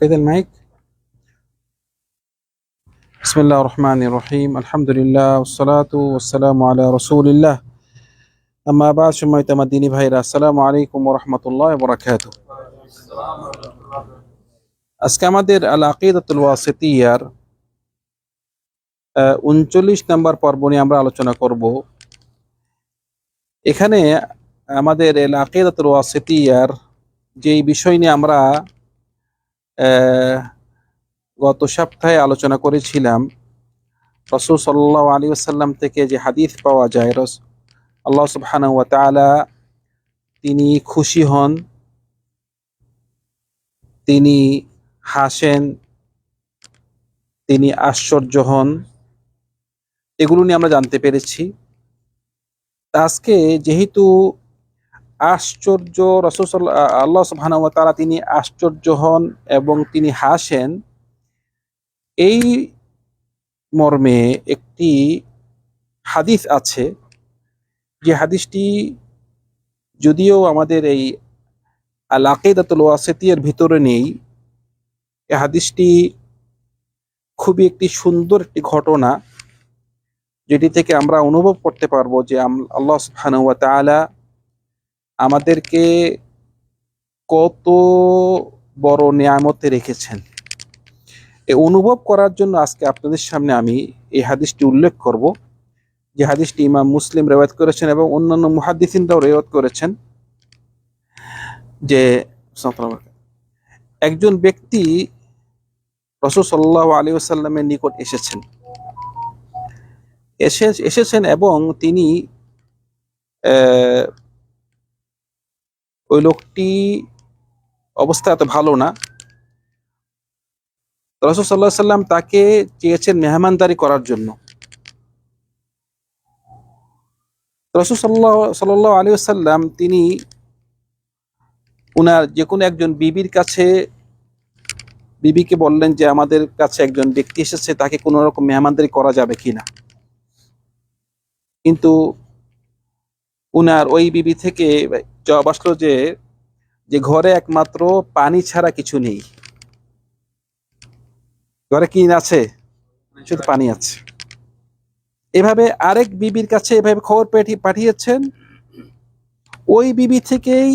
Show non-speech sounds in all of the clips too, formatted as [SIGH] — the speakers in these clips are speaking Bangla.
كده المايك بسم الله الرحمن الرحيم الحمد لله والصلاة والسلام على رسول الله أما بعد সম্মানিত আমার দিনী ভাইরা আসসালামু আলাইকুম ওয়া রাহমাতুল্লাহি ওয়া বারাকাতুহু আজকে আমাদের আল আকিদাতুল ওয়াসিতিয়ার উনচল্লিশ নম্বর পর্ব নিয়ে আমরা আলোচনা করব এখানে আমাদের এল আকিদাতুল ওয়াসিতিয়ার যেই বিষয় নিয়ে আমরা আহ, গত সপ্তাহে আলোচনা করেছিলাম, রসুল সাল্লাহ আলী আসাল্লাম থেকে যে হাদিস পাওয়া যায়, রস, আল্লাহ সুবহানাহু ওয়া তাআলা তিনি খুশি হন, তিনি হাসেন, তিনি আশ্চর্য হন। এগুলো নিয়ে আমরা জানতে পেরেছি। আজকে যেহেতু আশ্চর্য রসুল আল্লাহ সুবহানাহু ওয়া তাআলা তিনি আশ্চর্য হন এবং তিনি হাসেন। এই মর্মে একটি হাদিস আছে যে হাদিসটি যদিও আমাদের এই আল আকিদাতুল ওয়াসিতিয়ার ভিতরে নেই এই হাদিসটি খুবই একটি সুন্দর একটি ঘটনা যেটি থেকে আমরা অনুভব করতে পারব যে আল্লাহ সুবহানাহু ওয়া তাআলা আমাদেরকে কত বড় নিয়ামতে রেখেছেন। এ অনুভব করার জন্য আজকে আপনাদের সামনে আমি এই হাদিসটি উল্লেখ করব। যে হাদিসটি ইমাম মুসলিম রেওয়াত করেছেন এবং অন্যান্য মুহাদ্দিসিনরাও রেওয়াত করেছেন। যে একজন ব্যক্তি রসুল সাল্লাহ আলী আসাল্লামের নিকট এসেছেন। এসে, এসেছেন এবং তিনি ওই লোকটি অবস্থা এত ভালো না। রসুল সাল্লাহ সাল্লাম তাকে চেয়েছেন মেহমানদারি করার জন্য। রসুল সাল্লাহ সাল্লাহ আলী আসাল্লাম তিনি উনার যে কোনো একজন বিবির কাছে বিবিকে বললেন যে, আমাদের কাছে একজন ব্যক্তি এসেছে, তাকে কোনো রকম মেহমানদারি করা যাবে কিনা কিন্তু উনার ওই বিবি থেকে জবাব আসলো যে যে ঘরে একমাত্র পানি ছাড়া কিছু নেই। ঘরে কি আছে? শুধু পানি আছে। এভাবে আরেক বিবির কাছে এভাবে খবর পাঠিয়ে পাঠিয়েছেন। ওই বিবি থেকেই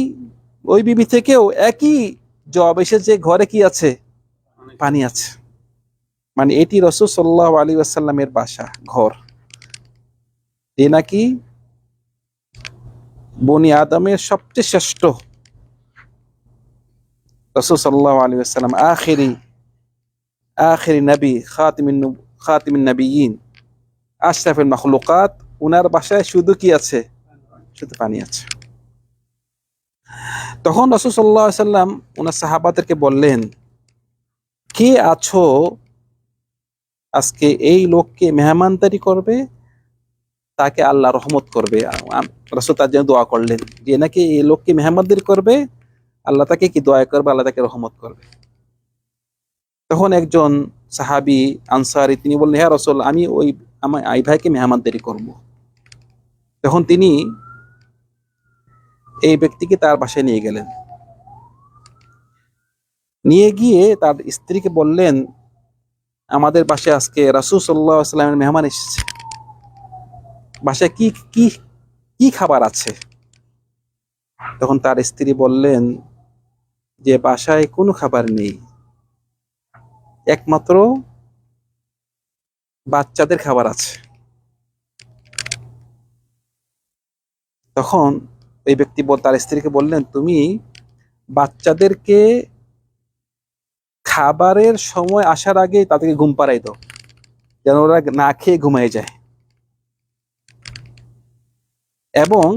ওই বিবি থেকেও একই জবাব এসেছে ঘরে কি আছে? পানি আছে। মানে এটি রসুল সাল্লাহ আলী আসাল্লামের বাসা ঘর। এ নাকি বনি আদমের সবচেয়ে শ্রেষ্ঠ। রসুল সাল্লাহ আলী আসাল্লাম আখেরি আখেরি নবী খাতিমিন খাতিমিন নবীন আশরাফের মখলুকাত, উনার বাসায় শুধু কি আছে? শুধু পানি আছে। তখন রসুল সাল্লাহ সাল্লাম ওনার সাহাবাদেরকে বললেন, কে আছো? আজকে এই লোককে মেহমানদারি করবে তাকে আল্লাহ রহমত করবে। রসুল তার জন্য দোয়া করলেন যে, নাকি এই লোককে মেহমানদারি করবে? আল্লাহ তাকে কি দোয়া করবে? আল্লাহ তাকে রহমত করবে। তখন একজন সাহাবি আনসারি তিনি বললেন হ্যাঁ রসল, আমি ওই আমার আই ভাইকে মেহমানদারি করব। তখন তিনি এই ব্যক্তিকে তার বাসায় নিয়ে গেলেন। নিয়ে গিয়ে তার স্ত্রীকে বললেন, আমাদের বাসায় আজকে রাসুল সাল্লাহ সাল্লামের মেহমান এসেছে। বাসায় কি কি কি খাবার আছে? তখন তার স্ত্রী বললেন, যে বাসায় কোনো খাবার নেই। একমাত্র বাচ্চাদের খাবার আছে। তখন ওই ব্যক্তি তার স্ত্রীকে বললেন, তুমি বাচ্চাদেরকে খাবারের সময় আসার আগে তাদেরকে ঘুম পাড়াই দাও। যেন ওরা না খেয়ে ঘুমায় যায়। এবং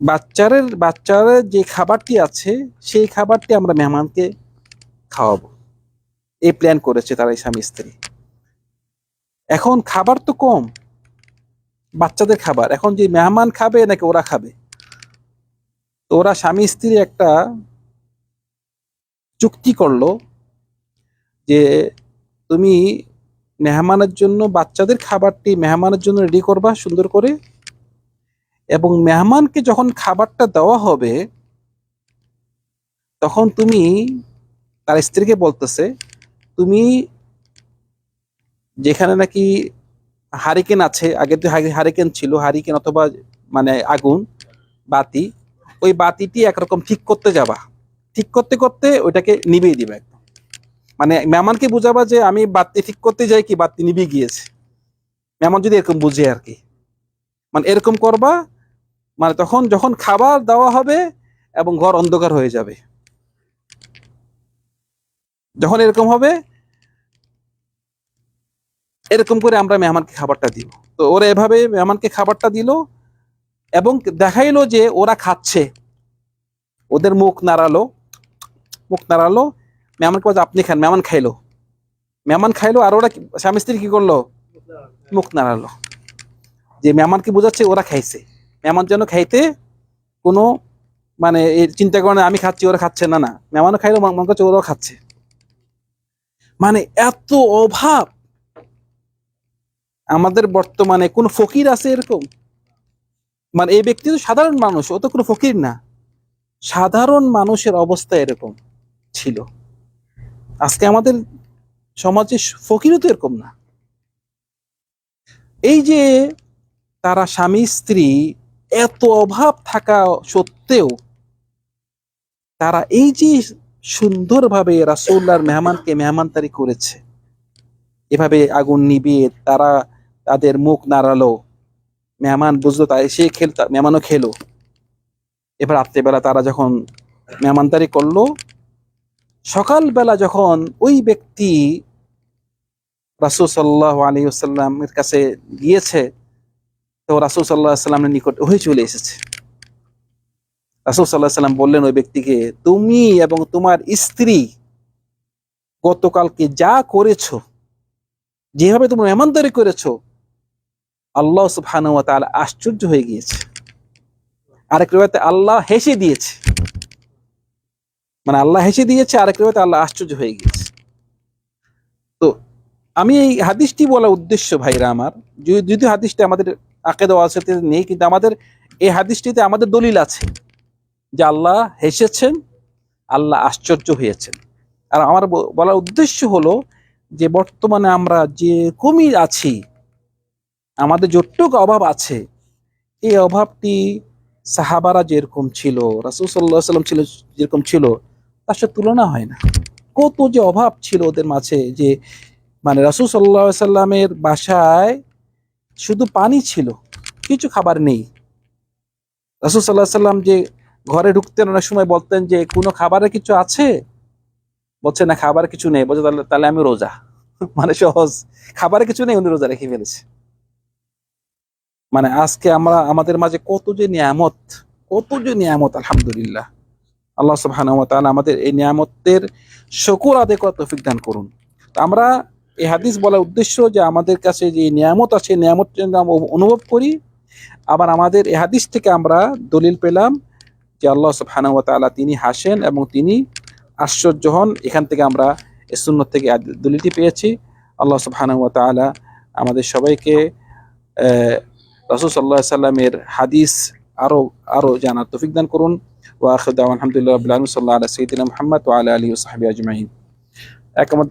বাচ্চাদের বাচ্চাদের যে খাবারটি আছে, সেই খাবারটি আমরা মেহমানকে খাওয়াবো। এই প্ল্যান করেছে তারা এই স্বামী স্ত্রী। এখন খাবার তো কম। বাচ্চাদের খাবার। এখন যে মেহমান খাবে নাকি ওরা খাবে? তো ওরা স্বামী স্ত্রী একটা চুক্তি করল যে তুমি মেহমানের জন্য বাচ্চাদের খাবারটি মেহমানের জন্য রেডি করবা, সুন্দর করে। এবং মেহমানকে যখন খাবারটা দেওয়া হবে, তখন তুমি তার স্ত্রীকে বলতেছে, তুমি যেখানে নাকি হারিকেন আছে, আগে তো হারিকেন ছিল, হারিকেন অথবা মানে আগুন, বাতি, ওই বাতিটি একরকম ঠিক করতে যাবা। ঠিক করতে করতে ওইটাকে নিভিয়ে দিবে একদম। মানে মেহমানকে বুঝাবা যে আমি বাতি ঠিক করতে যাই কি, বাতি নিভে গিয়েছে। মেহমান যদি এরকম বুঝে আর কি। মানে এরকম করবা মানে তখন যখন খাবার দেওয়া হবে এবং ঘর অন্ধকার হয়ে যাবে। যখন এরকম হবে, এরকম করে আমরা মেহমানকে খাবারটা দিব। তো ওরা এভাবে মেহমানকে খাবারটা দিল এবং দেখাইলো যে ওরা খাচ্ছে। ওদের মুখ নাড়ালো মুখ নাড়ালো মেহমানকে বলছে আপনি খান, মেহমান খাইলো। মেহমান খাইলো আর ওরা স্বামী স্ত্রী কি করল? মুখ নাড়ালো। যে মেহমানকে বোঝাচ্ছে, ওরা খাইছে। মেহমান যেন খাইতে কোনো মানে চিন্তা করে আমি খাচ্ছি, ওরা খাচ্ছে। না না, মেহমানও খাইলো মনে করছে ওরাও খাচ্ছে। মানে এত অভাব। আমাদের বর্তমানে কোন ফকির আছে এরকম? মানে এই ব্যক্তি তো সাধারণ মানুষ, ও তো কোনো ফকির না। সাধারণ মানুষের অবস্থা এরকম ছিল। আজকে আমাদের সমাজে ফকিরও তো এরকম না। এই যে তারা স্বামী, স্ত্রী এত অভাব থাকা সত্ত্বেও তারা এই যে সুন্দরভাবে রাসৌল্লার মেহমানকে মেহমানতারি করেছে, এভাবে আগুন নিবিয়ে তারা তাদের মুখ নাড়ালো, মেহমান বুঝলো তাই সে খেল, মেহমানও খেলো। এবার রাত্রেবেলা তারা যখন মেহমানদারি করল সকালবেলা যখন ওই ব্যক্তি রাসুল সাল্লাহ আলী কাছে গিয়েছে, তো রাসুল সাল্লাহ নিকট হয়ে চলে এসেছে। রাসুল সাল্লাহ সাল্লাম বললেন, ওই ব্যক্তিকে তুমি এবং তোমার স্ত্রী গতকালকে যা করেছ, যেভাবে তোমরা মেহমানদারি করেছ, আল্লাহ সুবহানাহু ওয়া তাআলা আশ্চর্য হয়ে গিয়েছে। আরেক রিওয়ায়াতে আল্লাহ হেসে দিয়েছে। মানে আল্লাহ হেসে দিয়েছে, আরেক রিওয়ায়াতে আল্লাহ আশ্চর্য হয়ে গিয়েছে। তো আমি এই হাদিসটি বলা উদ্দেশ্য ভাইরা আমার, যদি হাদিসটি আমাদের আকেদা ওয়াসাতে নেই, কিন্তু আমাদের এই হাদিসটিতে আমাদের দলিল আছে যে আল্লাহ হেসেছেন, আল্লাহ আশ্চর্য হয়েছেন। আর আমার বলার উদ্দেশ্য হলো যে বর্তমানে আমরা যে কমই আছি, আমাদের যতটুকু অভাব আছে, এই অভাবটি সাহাবারা যেরকম ছিল, রাসুল সাল্লাহ সাল্লাম ছিল, যেরকম ছিল তার সাথে তুলনা হয় না। কত যে অভাব ছিল ওদের মাঝে যে মানে রাসুল সাল্লাহ সাল্লামের বাসায় শুধু পানি ছিল, কিছু খাবার নেই। রাসুল সাল্লাহ সাল্লাম যে ঘরে ঢুকতেন, অনেক সময় বলতেন যে, কোনো খাবারের কিছু আছে? বলছে, না, খাবার কিছু নেই। বলছে, তাহলে তাহলে আমি রোজা। [LAUGHS] মানে সহজ। খাবারের কিছু নেই, উনি রোজা রেখে ফেলেছে। মানে আজকে আমরা, আমাদের মাঝে কত যে নিয়ামত, কত যে নিয়ামত, আলহামদুলিল্লাহ। আল্লাহ সুবহানাহু ওয়া আমাদের এই নিয়ামতের শুকর আদায় করার তৌফিক দান করুন। আমরা এই হাদিস বলার উদ্দেশ্য যে আমাদের কাছে যে নিয়ামত আছে নিয়ামত অনুভব করি। আবার আমাদের এই হাদিস থেকে আমরা দলিল পেলাম যে আল্লাহ সুবহানাহু তিনি হাসেন এবং তিনি আশ্চর্য হন। এখান থেকে আমরা এই সুন্নত থেকে দলিলটি পেয়েছি। আল্লাহ সুবহানাহু আমাদের সবাইকে রাসূল সাল্লাল্লাহু সাল্লামের হাদিস আরও আরও জানার তৌফিক দান করুন। ওয়া আখির দাওয়ানা আলহামদুলিল্লাহি রাব্বিল আলামিন সাল্লাল্লাহু আলা সাইয়্যিদিনা মুহাম্মদ ওয়া আলা আলিহি ওয়া সাহবিহি আজমাইন একমত